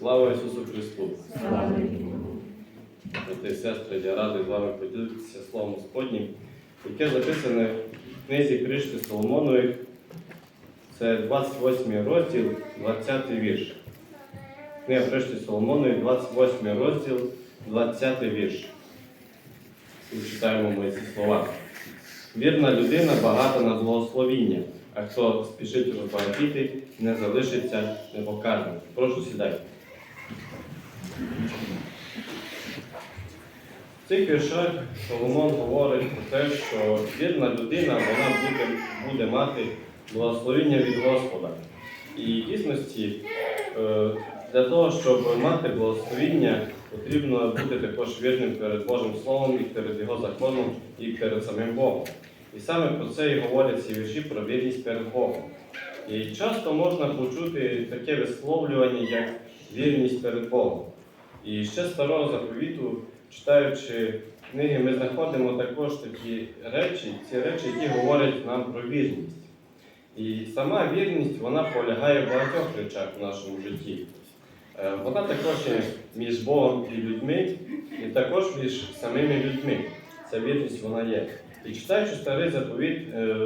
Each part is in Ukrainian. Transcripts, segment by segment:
Слава Ісусу Христу! Брати і сестри, я радий з вами поділитися Словом Господнім, яке записане в книзі Кришти Соломонових. Це 28 розділ, 20 вірш. Книга Кришти Соломонових, 28 розділ, 20 вірш. І читаємо ми ці слова. Вірна людина багата на благословіння, а хто спішить розбагатіти, не залишиться непокарним. Прошу сідайте. Цих віршах Соломон говорить про те, що вірна людина вона буде, буде мати благословіння від Господа. І в дійсності е, для того, щоб мати благословіння, потрібно бути також вірним перед Божим Словом і перед Його законом, і перед самим Богом. І саме про це і говорять ці вірші про вірність перед Богом. І часто можна почути таке висловлювання, як вірність перед Богом. І ще старого заповіту, читаючи книги, ми знаходимо також такі речі, ці речі, які говорять нам про вірність. І сама вірність вона полягає в багатьох речах в нашому житті. Е, Вона також є між Богом і людьми, і також між самими людьми. Ця вірність вона є. І читаючи старий заповіт, е,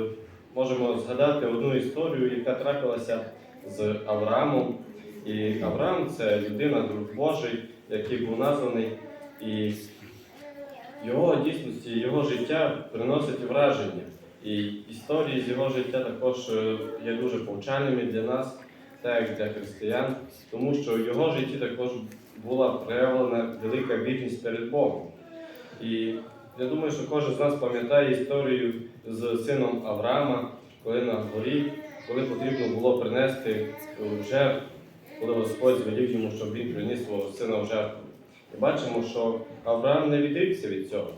можемо згадати одну історію, яка трапилася з Авраамом. І Авраам це людина, друг Божий, який був названий, і його дійсності, його життя приносить враження. І історії з його життя також е, є дуже повчальними для нас, так як для християн, тому що в його житті також була проявлена велика вірність перед Богом. І я думаю, що кожен з нас пам'ятає історію з сином Авраама, коли на горі, коли потрібно було принести жертву, коли Господь звелів йому, щоб він приніс свого сина в жертву. І бачимо, що Авраам не відрікся від цього.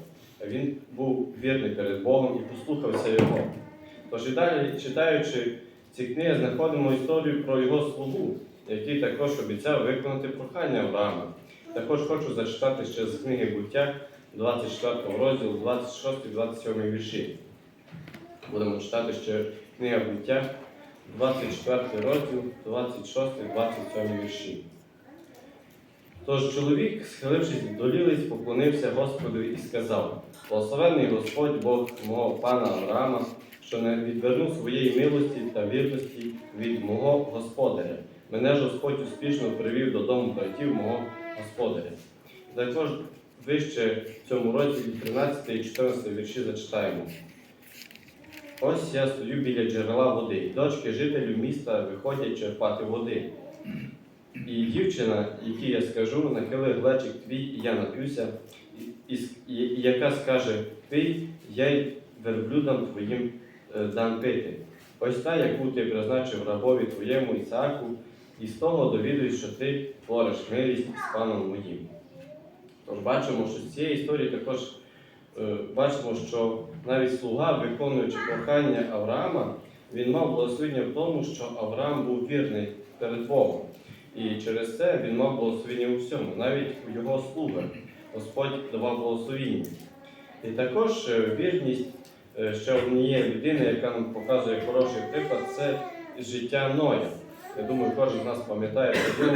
Він був вірний перед Богом і послухався Його. Тож і далі, читаючи ці книги, знаходимо історію про його слугу, який також обіцяв виконати прохання Авраама. Також хочу зачитати ще з книги буття, 24 розділу, 26-27 вірші. Будемо читати ще книга буття, 24 розділ, 26-27 вірші. Тож чоловік, схилившись до лілиць, поклонився Господові і сказав: Благословенний Господь Бог мого пана Авраама, що не відвернув своєї милості та вірності від мого господаря. Мене ж Господь успішно привів додому братів мого господаря. Також вище в цьому розділі 13 і 14 вірші зачитаємо. Ось я стою біля джерела води. Дочки жителів міста виходять черпати води. І дівчина, якій я скажу, нахили глечик твій, і я нап'юся, і, і, і, яка скаже пий, я й верблюдам твоїм е, дам пити. Ось та, яку ти призначив рабові твоєму Ісааку, і з того довідуюсь, що ти твориш милість з паном моїм. Тож бачимо, що з цієї історії також бачимо, що навіть слуга, виконуючи прохання Авраама, він мав благословення в тому, що Авраам був вірний перед Богом. І через це він мав благословення у всьому, навіть у його слугах. Господь давав благословіння. І також е, вірність е, ще однієї людини, яка нам показує хороший приклад, це життя Ноя. Я думаю, кожен з нас пам'ятає про.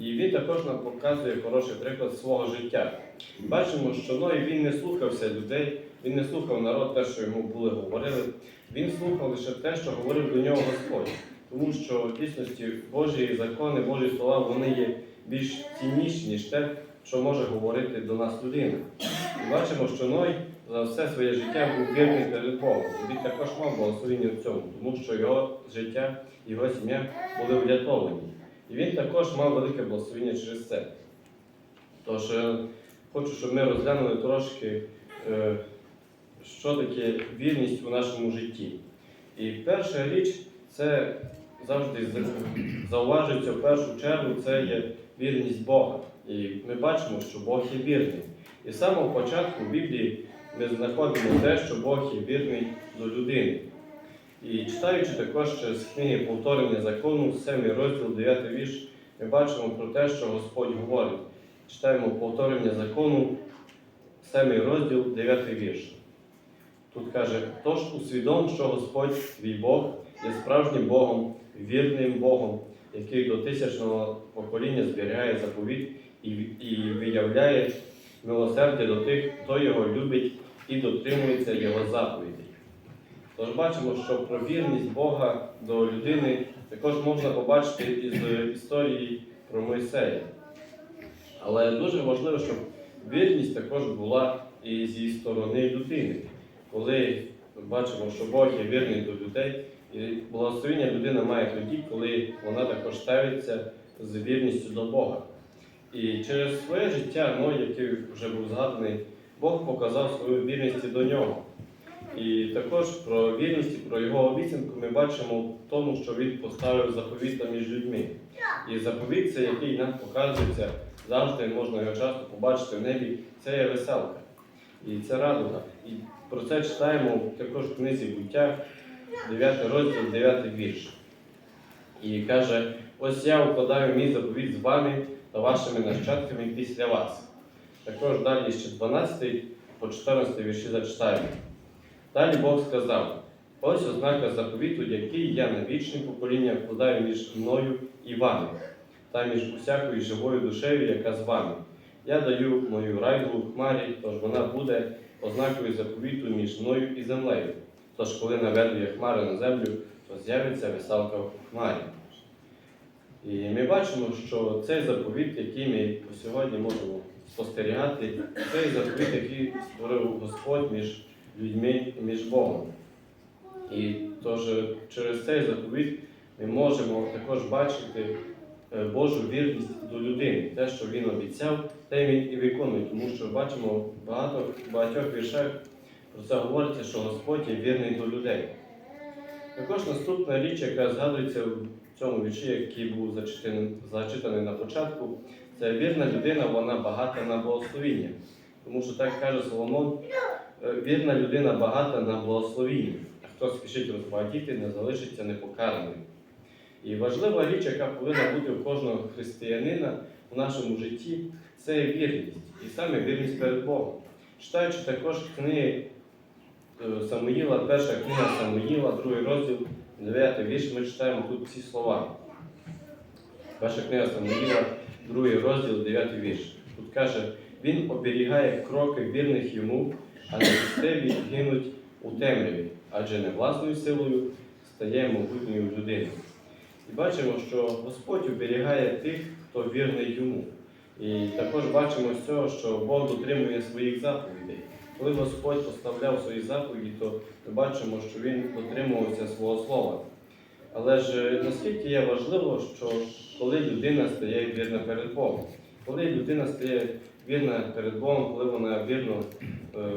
І він також нам показує хороший приклад свого життя. Бачимо, що Ной він не слухався людей, він не слухав народ, те, що йому були говорили. Він слухав лише те, що говорив до нього Господь. Тому що в дійсності Божі закони, Божі слова, вони є більш цінніші, ніж те, що може говорити до нас людина. І бачимо, що Ной за все своє життя був вірний перед Богом. Він також мав благословення в цьому, тому що його життя, його сім'я були врятовані. І він також мав велике благословення через це. Тож е, хочу, щоб ми розглянули трошки, е, що таке вірність у нашому житті. І перша річ це завжди зауважується в першу чергу, це є вірність Бога. І ми бачимо, що Бог є вірний. І з самого початку в Біблії ми знаходимо те, що Бог є вірний до людини. І читаючи також ще з книги повторення закону, 7 розділ, 9 вірш, ми бачимо про те, що Господь говорить. Читаємо повторення закону, 7 розділ, 9 вірш. Тут каже, тож усвідом, що Господь твій Бог є справжнім Богом, вірним Богом, який до тисячного покоління зберігає заповіт і, і виявляє милосердя до тих, хто його любить і дотримується його заповідей. Тож бачимо, що про вірність Бога до людини також можна побачити із історії про Мойсея. Але дуже важливо, щоб вірність також була і зі сторони людини. Коли бачимо, що Бог є вірний до людей, благословення людина має тоді, коли вона також ставиться з вірністю до Бога. І через своє життя, ну, який вже був згаданий, Бог показав свою вірність до нього. І також про вірність про його обіцянку ми бачимо в тому, що він поставив заповіт між людьми. І заповіт це, який нам показується завжди, можна його часто побачити в небі, це є веселка. І це радуга. І про це читаємо також в книзі буття, 9 розділ, 9 вірш. І каже: ось я укладаю мій заповіт з вами та вашими нащадками після вас. Також далі ще 12 по 14 вірші зачитаємо. Далі Бог сказав: ось ознака заповіту, який я на вічне покоління вкладаю між мною і вами, та між усякою живою душею, яка з вами. Я даю мою райду у хмарі, тож вона буде ознакою заповіту між мною і землею. Тож, коли наведу я хмари на землю, то з'явиться веселка в хмарі. І ми бачимо, що цей заповіт, який ми сьогодні можемо спостерігати, цей заповіт, який створив Господь між людьми і між Богом. І тож через цей заповіт ми можемо також бачити е, Божу вірність до людини. Те, що він обіцяв, те він і виконує, тому що бачимо багато, багатьох віршах про це говориться, що Господь є вірний до людей. Також наступна річ, яка згадується в цьому вірші, який був зачитаний, зачитаний на початку, це вірна людина, вона багата на благословіння. Тому що так каже Соломон, е, вірна людина багата на благословіння, а хто спішить розбагатіти, не залишиться непокараним. І важлива річ, яка повинна бути у кожного християнина у нашому житті, це вірність. І саме вірність перед Богом. Читаючи також книги Самуїла, перша книга Самуїла, другий розділ, 9 вірш, ми читаємо тут ці слова. Перша книга Самуїла, другий розділ, 9 вірш. Тут каже, він оберігає кроки вірних йому, а непустиві гинуть у темряві, адже не власною силою стає могутньою людиною. І бачимо, що Господь оберігає тих, хто вірний йому. І також бачимо з цього, що Бог дотримує своїх заповідей. Коли Господь поставляв свої заповіді, то ми бачимо, що Він дотримувався свого слова. Але ж е, наскільки є важливо, що коли людина стає вірна перед Богом, коли людина стає вірна перед Богом, коли вона вірно е,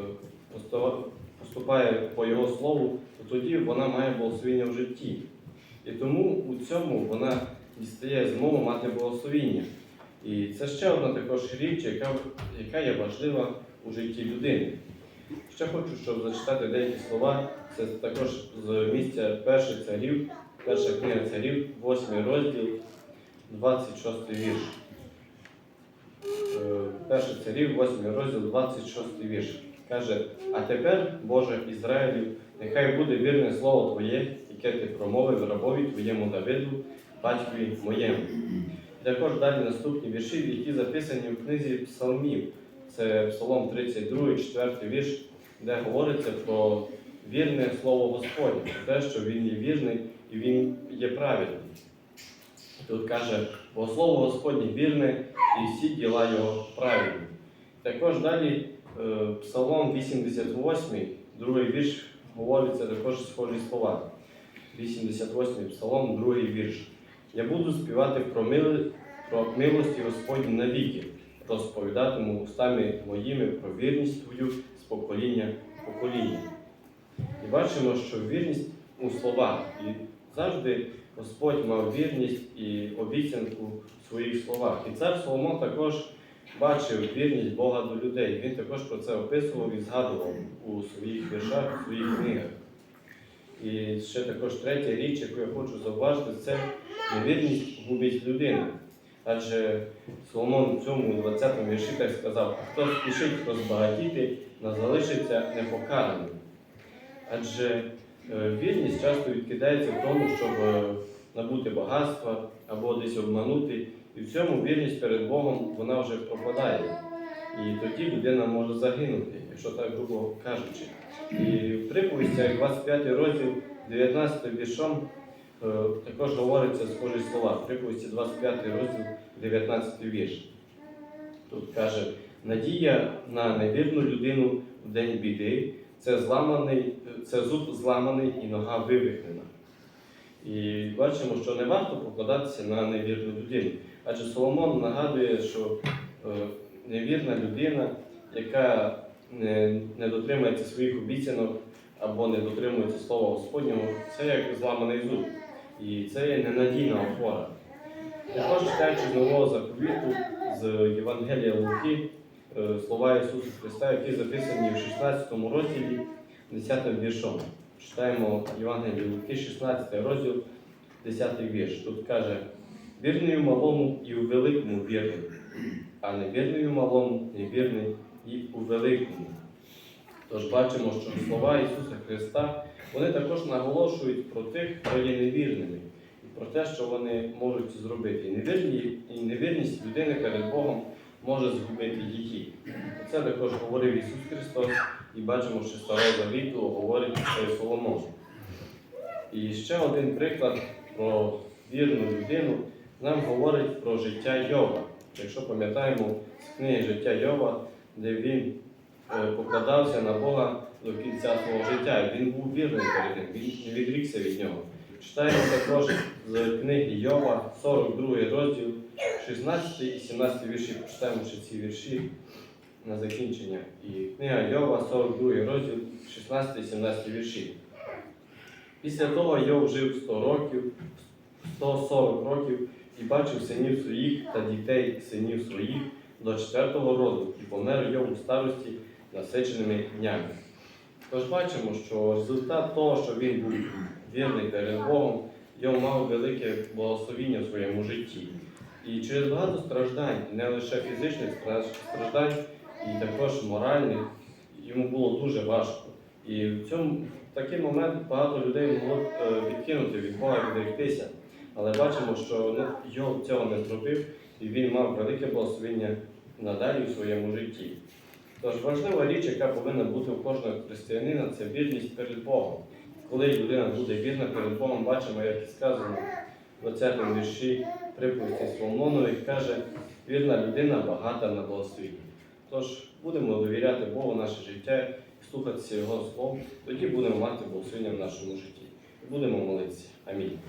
поступає по Його слову, то тоді вона має благословіння в житті. І тому у цьому вона дістає змогу мати благословіння. І це ще одна також річ, яка, яка є важлива у житті людини. Ще хочу, щоб зачитати деякі слова. Це також з місця перших царів, перша книга царів, 8 розділ, 26 вірш. Е, Перший царів, 8 розділ, 26 вірш. Каже, а тепер, Боже Ізраїлю, нехай буде вірне слово Твоє, яке ти промовив рабові Твоєму Давиду, батькові моєму. І також далі наступні вірші, які записані в книзі Псалмів. Це Псалом 32, 4 вірш, де говориться про вірне слово Господнє, про те, що Він є вірний і Він є правильний. Тут каже, бо слово Господнє вірне і всі діла його правильні. Також далі е, Псалом 88, другий вірш, говориться також схожі слова. 88 Псалом, другий вірш. Я буду співати про, милості Господні навіки, розповідатиму устами моїми про вірність Твою з покоління в покоління. І бачимо, що вірність у словах. І завжди Господь мав вірність і обіцянку в своїх словах. І цар Соломон також бачив вірність Бога до людей. Він також про це описував і згадував у своїх віршах, у своїх книгах. І ще також третя річ, яку я хочу зауважити, це невірність губить людину. Адже Соломон в цьому 20-му вірші так сказав, хто спішить розбагатіти, не залишиться непокараним. Адже е, вірність часто відкидається в тому, щоб е, набути багатства або десь обманути. І в цьому вірність перед Богом вона вже пропадає. І тоді людина може загинути, якщо так грубо кажучи. І в приповістях 25 розділ 19 віршом е, також говориться схожі слова. В приповісті 25 розділ 19 вірш. Тут каже, надія на невірну людину в день біди це зламаний, це зуб зламаний і нога вивихнена. І бачимо, що не варто покладатися на невірну людину. Адже Соломон нагадує, що е, невірна людина, яка не дотримується своїх обіцянок або не дотримується слова Господнього, це як зламаний зуб. І це є ненадійна опора. Також читаючи з нового заповіту з Євангелія Луки, е, слова Ісуса Христа, які записані в 16 розділі 10 віршом. Читаємо Євангелія Луки, 16 розділ, 10 вірш. Тут каже, вірний у малому і у великому вірний, а невірний у малому, невірний і у великому. Тож бачимо, що слова Ісуса Христа вони також наголошують про тих, хто є невірними, і про те, що вони можуть зробити. І, невірні, і невірність людини перед Богом може згубити її. Це також говорив Ісус Христос, і бачимо, що Старого Завіту говорить про Соломон. І ще один приклад про вірну людину нам говорить про життя Йова. Якщо пам'ятаємо з книги життя Йова, де він покладався на Бога до кінця свого життя. Він був вірний перед ним, він не відрікся від нього. Читаємо також з книги Йова, 42 розділ, 16 і 17 вірші. Прочитаємо ще ці вірші на закінчення. І книга Йова, 42 розділ, 16 і 17 вірші. Після того Йов жив 100 років, 140 років і бачив синів своїх та дітей синів своїх до четвертого роду і помер Йов у старості насиченими днями. Тож бачимо, що результат того, що він був вірний перед Богом, Йов мав велике благословіння в своєму житті. І через багато страждань, не лише фізичних страждань, і також моральних, йому було дуже важко. І в цьому в такий момент багато людей могло е, відкинути від Бога, відректися. Але бачимо, що ну, Йов цього не зробив, і він мав велике благословення надалі в своєму житті. Тож важлива річ, яка повинна бути у кожного християнина, це вірність перед Богом. Коли людина буде вірна перед Богом, бачимо, як і сказано в 20 вірші приповісті Соломонові, каже, вірна людина багата на благословіння. Тож будемо довіряти Богу наше життя слухатися Його слов, тоді будемо мати благословення в нашому житті. Будемо молитися. Амінь.